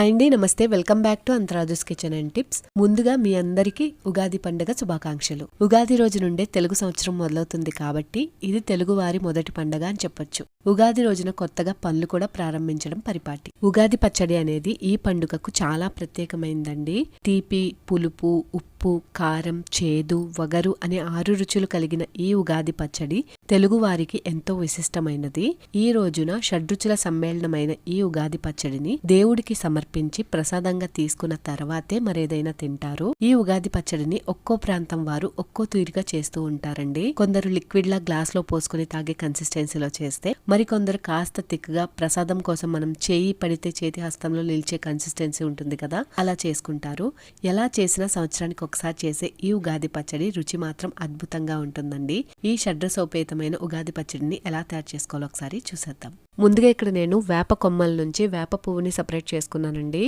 Hi అండి నమస్తే. Welcome back to Antharaju's kitchen and tips. ముందుగా మీ అందరికీ ఉగాది పండుగ శుభాకాంక్షలు. ఉగాది రోజు నుండే తెలుగు సంవత్సరం మొదలవుతుంది కాబట్టి ఇది తెలుగు వారి మొదటి పండుగ అని చెప్పొచ్చు. ఉగాది రోజున కొత్తగా పనులు కూడా ప్రారంభించడం పరిపాటి. ఉగాది పచ్చడి అనేది ఈ పండుగకు చాలా ప్రత్యేకమైందండి. తీపి పులుపు ఉప్పు కారం చేదు వగరు అనే ఆరు రుచులు కలిగిన ఈ ఉగాది పచ్చడి తెలుగువారికి ఎంతో విశిష్టమైనది. ఈ రోజున షడ్రుచుల సమ్మేళనమైన ఈ ఉగాది పచ్చడిని దేవుడికి సమర్పించి ప్రసాదంగా తీసుకున్న తర్వాతే మరేదైనా తింటారు. ఈ ఉగాది పచ్చడిని ఒక్కో ప్రాంతం వారు ఒక్కో తీరుగా చేస్తూ ఉంటారండి. కొందరు లిక్విడ్ లా గ్లాస్లో పోసుకుని తాగే కన్సిస్టెన్సీలో చేస్తే మరికొందరు కాస్త తిక్కుగా ప్రసాదం కోసం మనం చేయి పడితే చేతి హస్తంలో నిలిచే కన్సిస్టెన్సీ ఉంటుంది కదా అలా చేసుకుంటారు. ఎలా చేసినా సంవత్సరానికి ఒకసారి చేసే ఈ ఉగాది పచ్చడి రుచి మాత్రం అద్భుతంగా ఉంటుందండి. ఈ షడ్రసోపేతమైన ఉగాది పచ్చడిని ఎలా తయారు చేసుకోవాలో ఒకసారి చూసేద్దాం. ముందుగా ఇక్కడ నేను వేప కొమ్మల నుంచి వేప పువ్వుని సపరేట్ చేసుకున్నానండి.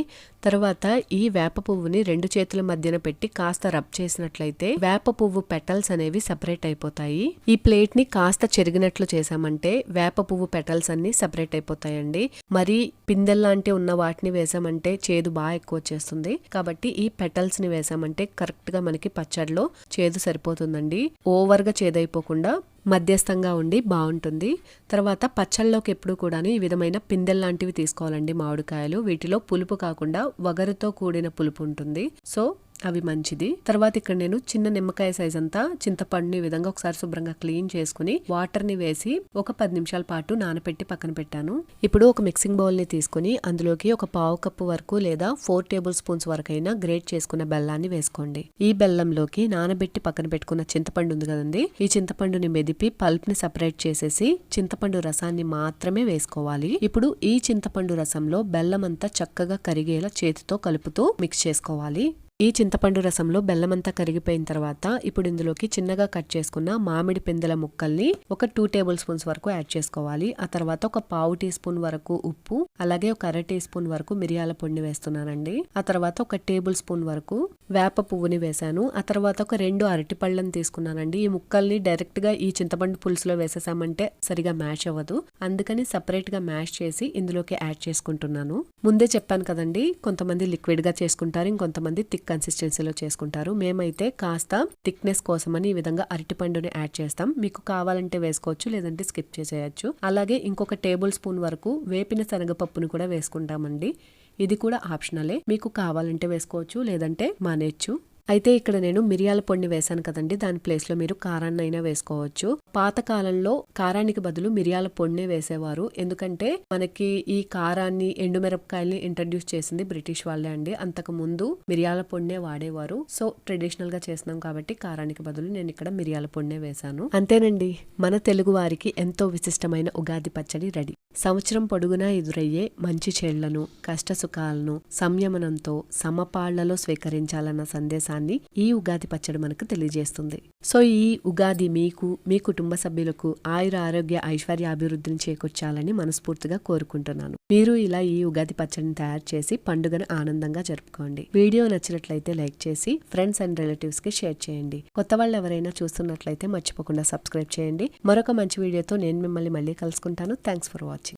తర్వాత ఈ వేప పువ్వుని రెండు చేతుల మధ్యన పెట్టి కాస్త రబ్ చేసినట్లయితే వేప పువ్వు పెటల్స్ అనేవి సపరేట్ అయిపోతాయి. ఈ ప్లేట్ని కాస్త చెరిగినట్లు చేసామంటే వేప పువ్వు పెటల్స్ అన్ని సపరేట్ అయిపోతాయండి. మరి పిందెల్లాంటి ఉన్న వాటిని వేసామంటే చేదు బాగా ఎక్కువ వచ్చేస్తుంది. కాబట్టి ఈ పెటల్స్ని వేసామంటే కరెక్ట్గా మనకి పచ్చడిలో చేదు సరిపోతుందండి. ఓవర్గా చేదైపోకుండా మధ్యస్థంగా ఉండి బాగుంటుంది. తర్వాత పచ్చళ్ళలోకి ఎప్పుడు కూడాను ఈ విధమైన పిందెల్ లాంటివి తీసుకోవాలండి మామిడికాయలు. వీటిలో పులుపు కాకుండా వగరుతో కూడిన పులుపు ఉంటుంది. సో అవి మంచిది. తర్వాత ఇక్కడ నేను చిన్న నిమ్మకాయ సైజ్ అంతా చింతపండుని ఈ విధంగా ఒకసారి శుభ్రంగా క్లీన్ చేసుకుని వాటర్ని వేసి ఒక పది నిమిషాల పాటు నానబెట్టి పక్కన పెట్టాను. ఇప్పుడు ఒక మిక్సింగ్ బౌల్ని తీసుకుని అందులోకి ఒక పావు కప్పు వరకు లేదా ఫోర్ టేబుల్ స్పూన్స్ వరకు గ్రేట్ చేసుకున్న బెల్లాన్ని వేసుకోండి. ఈ బెల్లంలోకి నానబెట్టి పక్కన పెట్టుకున్న చింతపండు ఉంది కదండి. ఈ చింతపండుని మెదిపి పల్ప్ని సపరేట్ చేసేసి చింతపండు రసాన్ని మాత్రమే వేసుకోవాలి. ఇప్పుడు ఈ చింతపండు రసంలో బెల్లం అంతా చక్కగా కరిగేలా చేతితో కలుపుతూ మిక్స్ చేసుకోవాలి. ఈ చింతపండు రసంలో బెల్లమంతా కరిగిపోయిన తర్వాత ఇప్పుడు ఇందులోకి చిన్నగా కట్ చేసుకున్న మామిడి పిందెల ముక్కల్ని ఒక టూ టేబుల్ స్పూన్స్ వరకు యాడ్ చేసుకోవాలి. ఆ తర్వాత ఒక పావు టీ స్పూన్ వరకు ఉప్పు అలాగే ఒక అర టీ స్పూన్ వరకు మిరియాల పొడిని వేస్తున్నానండి. ఆ తర్వాత ఒక టేబుల్ స్పూన్ వరకు వేప పువ్వుని వేశాను. ఆ తర్వాత ఒక రెండు అరటి పళ్ళని తీసుకున్నానండి. ఈ ముక్కల్ని డైరెక్ట్గా ఈ చింతపండు పులుసులో వేసేసామంటే సరిగా మ్యాష్ అవ్వదు. అందుకని సపరేట్గా మ్యాష్ చేసి ఇందులోకి యాడ్ చేసుకుంటున్నాను. ముందే చెప్పాను కదండి కొంతమంది లిక్విడ్గా చేసుకుంటారు ఇంకొంతమంది థిక్ కన్సిస్టెన్సీలో చేసుకుంటారు. మేమైతే కాస్త థిక్నెస్ కోసమని ఈ విధంగా అరటిపండుని యాడ్ చేస్తాం. మీకు కావాలంటే వేసుకోవచ్చు లేదంటే స్కిప్ చేసేయచ్చు. అలాగే ఇంకొక టేబుల్ స్పూన్ వరకు వేపిన శనగపప్పును కూడా వేసుకుంటామండి. ఇది కూడా ఆప్షనలే. మీకు కావాలంటే వేసుకోవచ్చు లేదంటే మానేయచ్చు. అయితే ఇక్కడ నేను మిరియాల పొడిని వేశాను కదండి. దాని ప్లేస్లో మీరు కారాన్ని అయినా వేసుకోవచ్చు పాతకాలంలో కారానికి బదులు మిరియాల పొడినే వేసేవారు. ఎందుకంటే మనకి ఈ కారాన్ని ఎండుమిరపకాయల్ని ఇంట్రడ్యూస్ చేసింది బ్రిటిష్ వాళ్ళే అండి. అంతకు ముందు మిరియాల పొడినే వాడేవారు. సో ట్రెడిషనల్గా చేస్తున్నాం కాబట్టి కారానికి బదులు నేను ఇక్కడ మిరియాల పొడినే వేశాను. అంతేనండి. మన తెలుగు వారికి ఎంతో విశిష్టమైన ఉగాది పచ్చడి రెడీ. సంవత్సరం పొడుగునా ఎదురయ్యే మంచి చెళ్ళను కష్ట సుఖాలను సంయమనంతో సమపాళ్ళలో స్వీకరించాలన్న సందేశం సందేశాన్ని ఈ ఉగాది పచ్చడి మనకు తెలియజేస్తుంది. సో ఈ ఉగాది మీకు మీ కుటుంబ సభ్యులకు ఆయుర ఆరోగ్య ఐశ్వర్య అభివృద్ధిని చేకూర్చాలని మనస్ఫూర్తిగా కోరుకుంటున్నాను. మీరు ఇలా ఈ ఉగాది పచ్చడిని తయారు చేసి పండుగను ఆనందంగా జరుపుకోండి. వీడియో నచ్చినట్లయితే లైక్ చేసి ఫ్రెండ్స్ అండ్ రిలేటివ్స్కి షేర్ చేయండి. కొత్త వాళ్ళు ఎవరైనా చూస్తున్నట్లయితే మర్చిపోకుండా సబ్స్క్రైబ్ చేయండి. మరొక మంచి వీడియోతో నేను మిమ్మల్ని మళ్ళీ కలుసుకుంటాను. Thanks for watching.